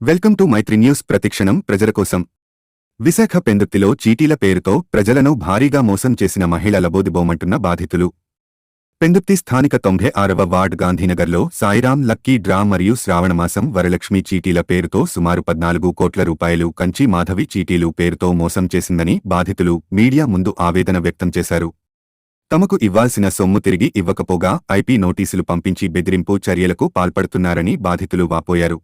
Welcome to Mythri news ప్రతిక్షణం ప్రజల కోసం. విశాఖ పెందత్తిలో చీటీల పేరుతో ప్రజలను భారీగా మోసం చేసిన మహిళ లబోదిబోమంటున్న బాధితులు. పెందుత్తి స్థానిక తొంభై ఆరవ వార్డ్ గాంధీనగర్లో సాయిరాం లక్కీ డ్రా మరియు శ్రావణమాసం వరలక్ష్మి చీటీల పేరుతో సుమారు పద్నాలుగు కోట్ల రూపాయలు కంచి మాధవి చీటీలు పేరుతో మోసం చేసిందని బాధితులు మీడియా ముందు ఆవేదన వ్యక్తం చేశారు. తమకు ఇవ్వాల్సిన సొమ్ము తిరిగి ఇవ్వకపోగా ఐపీ నోటీసులు పంపించి బెదిరింపు చర్యలకు పాల్పడుతున్నారని బాధితులు వాపోయారు.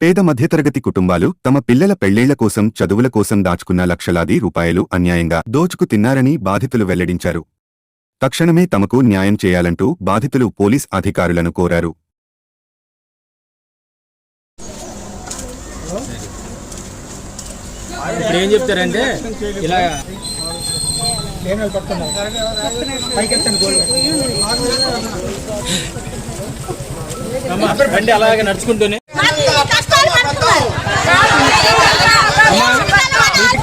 పేద మధ్యతరగతి కుటుంబాలు తమ పిల్లల పెళ్ళేళ్ళ కోసం చదువుల కోసం దాచుకున్న లక్షలాది రూపాయలు అన్యాయంగా దోచుకు తిన్నారని బాధితులు వెల్లడించారు. తక్షణమే తమకు న్యాయం చేయాలంటూ బాధితులు పోలీస్ అధికారులను కోరారు. ఇప్పుడు ఏం చెప్తారంటే ఇలా బండి అలాగే నడుచుకుంటూనే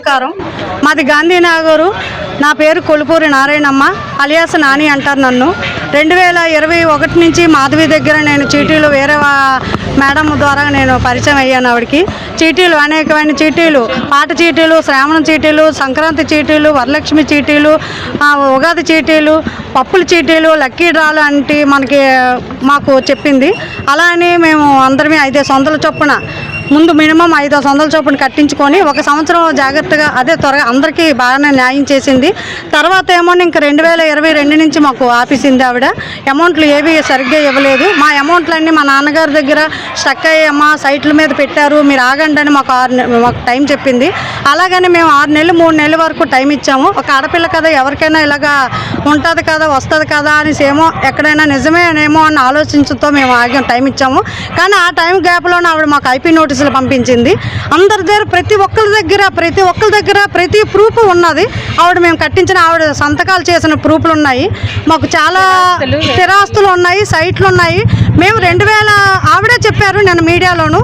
నమస్కారం. మాది గాంధీనగరు. నా పేరు కొలుపూరి నారాయణమ్మ. అలియాస్ నాని అంటారు నన్ను. రెండు వేల ఇరవై ఒకటి నుంచి మాధవి దగ్గర నేను చీటీలు వేరే మేడం ద్వారా నేను పరిచయం అయ్యాను ఆవిడకి. చీటీలు అనేకమైన చీటీలు. పాట చీటీలు శ్రావణ చీటీలు సంక్రాంతి చీటీలు వరలక్ష్మి చీటీలు ఉగాది చీటీలు పప్పుల చీటీలు లక్కీ డ్రాలు అంటే మనకి మాకు చెప్పింది. అలా అని మేము అందరమే ఐదు వందల చొప్పున ముందు మినిమం ఐదు వందల చొప్పున కట్టించుకొని ఒక సంవత్సరం జాగ్రత్తగా అదే త్వరగా అందరికీ బాగానే న్యాయం చేసింది. తర్వాత ఏమో ఇంక రెండు వేల ఇరవై రెండు నుంచి మాకు ఆపేసింది ఆవిడ. అమౌంట్లు ఏవి సరిగ్గా ఇవ్వలేదు. మా అమౌంట్లన్నీ మా నాన్నగారి దగ్గర స్టక్ అయ్యమ్మా సైట్ల మీద పెట్టారు. మీరు ఆగండి అని మాకు ఆరు మాకు టైం చెప్పింది. అలాగని మేము ఆరు నెలలు మూడు నెలల వరకు టైం ఇచ్చాము. ఒక ఆడపిల్ల కదా ఎవరికైనా ఇలాగా ఉంటుంది కదా వస్తుంది కదా అనేసి ఏమో ఎక్కడైనా నిజమేనేమో అని ఆలోచించుతో మేము ఆగాం టైం ఇచ్చాము. కానీ ఆ టైం గ్యాప్లోనే ఆవిడ మాకు ఐపీ నోటీసులు పంపించింది. అందరి దగ్గర ప్రతి ఒక్కరి దగ్గర ప్రతి ఒక్కరి దగ్గర ప్రతి ప్రూఫ్ ఉన్నది. ఆవిడ మేము కట్టించిన ఆవిడ సంతకాలు చేసిన ప్రూఫ్లు ఉన్నాయి. మాకు చాలా స్థిరాస్తులు ఉన్నాయి సైట్లు ఉన్నాయి. మేము రెండు వేల ఆవిడే చెప్పారు నేను మీడియాలోను.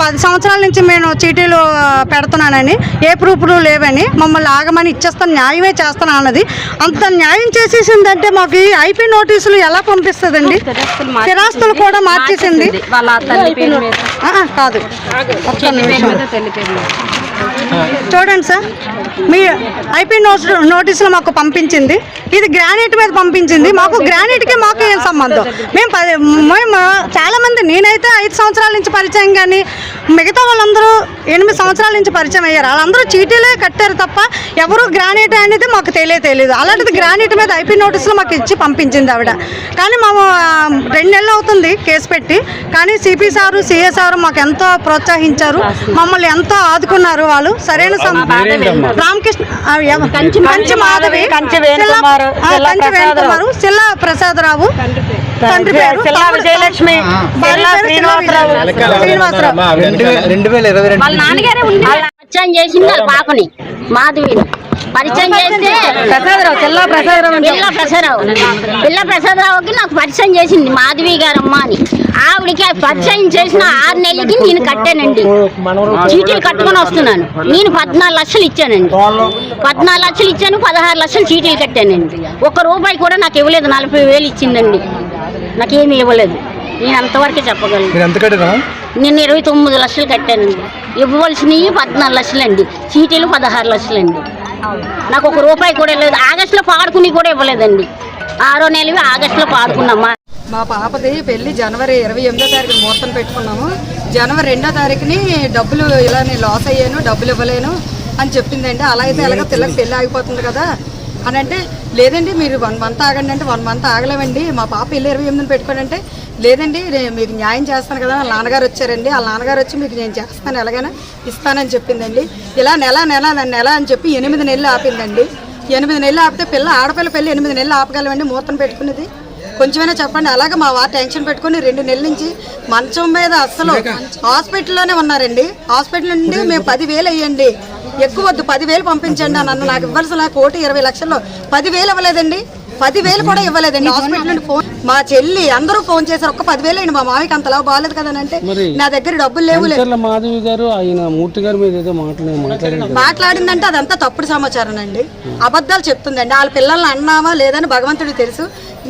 పది సంవత్సరాల నుంచి నేను చీటీలు పెడుతున్నానని. ఏ ప్రూఫ్లు లేవని మమ్మల్ని ఆగమని ఇచ్చేస్తాను న్యాయమే చేస్తాను అన్నది. అంత న్యాయం చేసేసిందంటే మాకు ఈ ఐపీ నోటీసులు ఎలా పంపిస్తుందండి? స్థిరాస్తులు కూడా మార్చేసింది. కాదు. ఒక్క నిమిషం. చూడండి సార్ మీ ఐపీ నోట్ నోటీసులు మాకు పంపించింది. ఇది గ్రానైట్ మీద పంపించింది. మాకు గ్రానైట్కి మాకు ఏం సంబంధం? మేము పది మేము చాలామంది నేనైతే ఐదు సంవత్సరాల నుంచి పరిచయం కానీ మిగతా వాళ్ళందరూ ఎనిమిది సంవత్సరాల నుంచి పరిచయం అయ్యారు. వాళ్ళందరూ చీటీలే కట్టారు తప్ప ఎవరు గ్రానైట్ అనేది మాకు తెలియ తెలియదు. అలాంటిది గ్రానైట్ మీద ఐపీ నోటీసులు మాకు ఇచ్చి పంపించింది ఆవిడ. కానీ మేము రెండు నెలలు అవుతుంది కేసు పెట్టి. కానీ సిపి సారు సిఏ సారు మాకు ఎంతో ప్రోత్సహించారు. మమ్మల్ని ఎంతో ఆదుకున్నారు వాళ్ళు. సరైన రామకృష్ణ కంచి మాధవి కంచి వేణుకుమారు, కంచి ప్రసాదరావు. తండ్రి పేరు. విజయలక్ష్మి, శ్రీనివాసరావు. రెండు వేల ఇరవై రెండు. చేసింది పాపని మాధవిని. పరిచయం చేస్తే ప్రసాదరావు చెల్లా ప్రసాదరావు పిల్ల ప్రసాదరావు. పిల్ల ప్రసాదరావుకి నాకు పరిచయం చేసింది మాధవి గారమ్మ అని. ఆవిడకి ఆ పరిచయం చేసిన ఆరు నెలలకి నేను కట్టానండి. చీటీలు కట్టుకొని వస్తున్నాను. నేను పద్నాలుగు లక్షలు ఇచ్చానండి. పద్నాలుగు లక్షలు ఇచ్చాను పదహారు లక్షలు చీటీలు కట్టానండి. ఒక్క రూపాయి కూడా నాకు ఇవ్వలేదు నలభై వేలు ఇచ్చిందండి. నాకేమీ ఇవ్వలేదు. నేను అంతవరకే చెప్పగలను. మీరు ఎంత కట్టారా నేను ఇరవై తొమ్మిది లక్షలు కట్టానండి. ఇవ్వవలసినవి పద్నాలుగు లక్షలండి. చీటీలు పదహారు లక్షలండి. నాకు ఒక రూపాయి కూడా లేదు. ఆగస్టులో పాడుకుని కూడా ఇవ్వలేదండి. ఆరో నెలవి ఆగస్టులో పాడుకున్నామా? మా పాపది పెళ్ళి జనవరి ఇరవై ఎనిమిదో తారీఖున ముహూర్తం పెట్టుకున్నాము. జనవరి రెండో తారీఖుని డబ్బులు ఇలా నేను లాస్ అయ్యాను డబ్బులు ఇవ్వలేను అని చెప్పిందండి. అలా అయితే ఎలాగో పిల్లకి పెళ్ళి ఆగిపోతుంది కదా. అని అంటే లేదండి మీరు వన్ మంత్ ఆగండి అంటే వన్ మంత్ ఆగలేమండి. మా పాప పెళ్ళి ఇరవై ఎనిమిదిని పెట్టుకోనంటే లేదండి మీకు న్యాయం చేస్తాను కదా వాళ్ళ నాన్నగారు వచ్చారండి. వాళ్ళ నాన్నగారు వచ్చి మీకు నేను చేస్తాను ఎలాగైనా ఇస్తానని చెప్పిందండి. ఇలా నెల నెల నెల అని చెప్పి ఎనిమిది నెలలు ఆపిందండి. ఎనిమిది నెలలు ఆపితే పిల్ల ఆడపిల్ల పెళ్ళి ఎనిమిది నెలలు ఆపగలమండి ముహూర్తం పెట్టుకునేది కొంచెమైనా చెప్పండి అలాగే మా వారు టెన్షన్ పెట్టుకుని రెండు నెలల నుంచి మంచం మీద అస్సలు హాస్పిటల్లోనే ఉన్నారండి. హాస్పిటల్ నుండి మేము పదివేలు అయ్యండి. ఎక్కువ వద్దు పదివేలు పంపించండి అని అన్న నాకు ఇవ్వాల్సిన కోటి ఇరవై లక్షల్లో పదివేలు ఇవ్వలేదండి. పదివేలు కూడా ఇవ్వలేదండి. హాస్పిటల్ నుండి ఫోన్ మా చెల్లి అందరూ ఫోన్ చేశారు ఒక్క పదివేలు అయింది మా మామయ్యకి అంతలా బాగాలేదు కదా అంటే నా దగ్గర డబ్బులు లేవు లేదు మాధవి గారు ఆయన మూర్తి గారి మీద ఏదో మాట్లాడే మాట్లాడారు. మాట్లాడిందంటే అదంతా తప్పుడు సమాచారం అండి. అబద్ధాలు చెప్తుందండి. వాళ్ళ పిల్లల్ని అన్నామా లేదని భగవంతుడికి తెలుసు.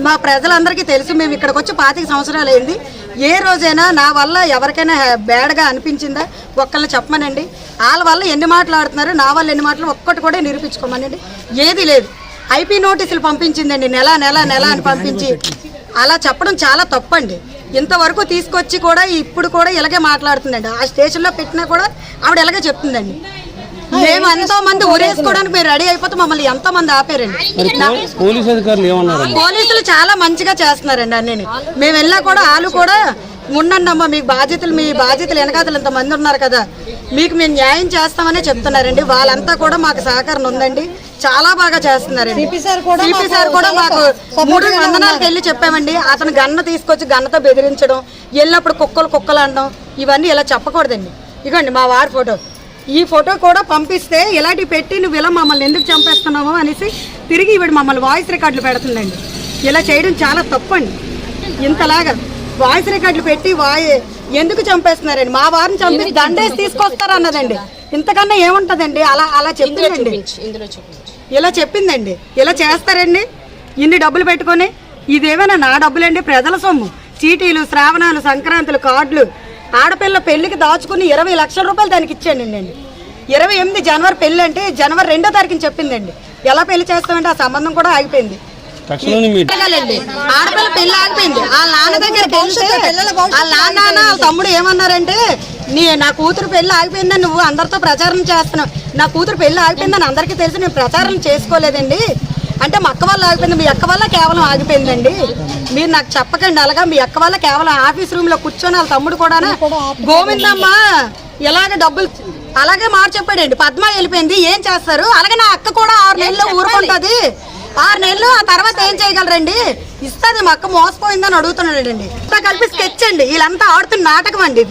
మా ప్రజలందరికీ తెలుసు మేము ఇక్కడికి వచ్చి పాతిక సంవత్సరాలు అయింది. ఏ రోజైనా నా వల్ల ఎవరికైనా బ్యాడ్గా అనిపించిందా? ఒక్కళ్ళని చెప్పమనండి. వాళ్ళ వల్ల ఎన్ని మాట్లాడుతున్నారు నా వల్ల ఎన్ని మాటలు ఒక్కటి కూడా నిరూపించుకోమనండి. ఏది లేదు. ఐపీ నోటీసులు పంపించిందండి నెల నెల నెల అని పంపించి. అలా చెప్పడం చాలా తప్పండి. ఇంతవరకు తీసుకొచ్చి కూడా ఇప్పుడు కూడా ఇలాగే మాట్లాడుతుందండి. ఆ స్టేషన్లో పెట్టినా కూడా ఆవిడ ఇలాగే చెప్తుందండి. మేము ఎంతో మంది ఊరేసుకోవడానికి మీరు రెడీ అయిపోతే మమ్మల్ని ఎంతో మంది ఆపారండి? మరి పోలీస్ అధికారులు ఏమన్నారు పోలీసులు చాలా మంచిగా చేస్తున్నారండి అన్నీ మేము వెళ్ళా కూడా వాళ్ళు కూడా ఉండండమ్మా మీకు బాధ్యతలు మీ బాధ్యతలు వెనకాతలు ఇంతమంది ఉన్నారు కదా మీకు మేము న్యాయం చేస్తామనే చెప్తున్నారండి. వాళ్ళంతా కూడా మాకు సహకారం ఉందండి. చాలా బాగా చేస్తున్నారండి. సిపి సార్ కూడా మాకు మూడు వందనాలకు వెళ్ళి చెప్పామండి. అతను గన్న తీసుకొచ్చి గన్నతో బెదిరించడం వెళ్ళినప్పుడు కుక్కలు కుక్కలు అనడం ఇవన్నీ ఇలా చెప్పకూడదండి. ఇగోండి మా వారి ఫోటో. ఈ ఫోటో కూడా పంపిస్తే ఇలాంటివి పెట్టి నువ్వు ఇలా మమ్మల్ని ఎందుకు చంపేస్తున్నావు అనేసి తిరిగి ఇవిడ మమ్మల్ని వాయిస్ రికార్డులు పెడుతుందండి. ఇలా చేయడం చాలా తప్పండి. ఇంతలాగా వాయిస్ రికార్డులు పెట్టి వాయి ఎందుకు చంపేస్తున్నారండి? మా వారిని చంపి దండేసి తీసుకొస్తారు అన్నదండి. ఇంతకన్నా ఏముంటదండి? అలా అలా చెప్తుందండి ఇలా చెప్పిందండి. ఇలా చేస్తారండి. ఇన్ని డబ్బులు పెట్టుకొని ఇదేమైనా నా డబ్బులండి? ప్రజల సొమ్ము. చీటీలు శ్రావణాలు సంక్రాంతులు కార్డులు ఆడపిల్ల పెళ్ళికి దాచుకుని ఇరవై లక్షల రూపాయలు దానికి ఇచ్చాను నేను ఇరవై ఎనిమిది జనవరి పెళ్ళి అంటే జనవరి రెండో తారీఖున చెప్పిందండి. ఎలా పెళ్ళి చేస్తామంటే ఆ సంబంధం కూడా ఆగిపోయింది. ఆడపిల్ల పెళ్ళి ఆగిపోయింది. వాళ్ళ నాన్న వెళ్తే వాళ్ళ నాన్న వాళ్ళ తమ్ముడు ఏమన్నారంటే నీ నా కూతురు పెళ్ళి ఆగిపోయిందని నువ్వు అందరితో ప్రచారం చేస్తున్నావు. నా కూతురు పెళ్ళి ఆగిపోయిందని అందరికీ తెలిసి నేను ప్రచారం చేసుకోలేదండి. అంటే మా అక్క వల్ల ఆగిపోయింది మీ అక్క వల్ల కేవలం ఆగిపోయిందండి. మీరు నాకు చెప్పకండి అలాగా మీ అక్క వల్ల కేవలం ఆఫీస్ రూమ్లో కూర్చొని వాళ్ళ తమ్ముడు కూడా గోవిందమ్మ ఇలాగ డబ్బులు అలాగే మాట చెప్పాడండి. పద్మ వెళ్ళిపోయింది ఏం చేస్తారు? అలాగే నా అక్క కూడా ఆరు నెలలు ఊరుకుంటది. ఆరు నెలలు ఆ తర్వాత ఏం చేయగలరండి? ఇస్తుంది మా అక్క మోసపోయిందని అడుగుతున్నాడండి. అంతా కలిపి స్కెచ్ అండి. వీళ్ళంతా ఆడుతున్న నాటకం అండి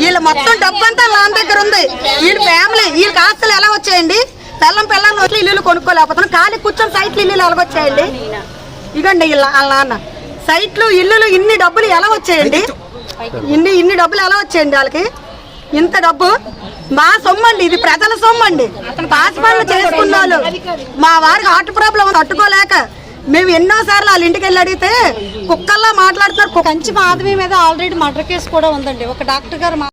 వీళ్ళ మొత్తం డబ్బు అంతా నాన్న దగ్గర ఉంది. వీళ్ళ ఫ్యామిలీ వీళ్ళకి ఆస్తులు ఎలా వచ్చాయండి? పిల్లం పిల్లం వచ్చి ఇల్లు కొనుక్కోలేకపోతున్నాం ఖాళీ కూర్చొని సైట్లు ఇల్లు ఎలా వచ్చాయండి ఇగండి వీళ్ళ నాన్న సైట్లు ఇల్లులు ఇన్ని డబ్బులు ఎలా వచ్చాయండి ఇన్ని ఇన్ని డబ్బులు ఎలా వచ్చాయండి వాళ్ళకి. ఇంత డబ్బు మా సొమ్ము అండి ఇది ప్రజల సొమ్ము అండి పాస్ పనులు చేసుకున్న వాళ్ళు. మా వారికి హార్ట్ ప్రాబ్లం తట్టుకోలేక మేము ఎన్నో సార్లు వాళ్ళ ఇంటికి వెళ్ళి అడిగితే కుక్కల్లా మాట్లాడుతున్నారు. కంచి మాధవి మీద ఆల్రెడీ మర్డర్ కేసు కూడా ఉందండి. ఒక డాక్టర్ గారు మా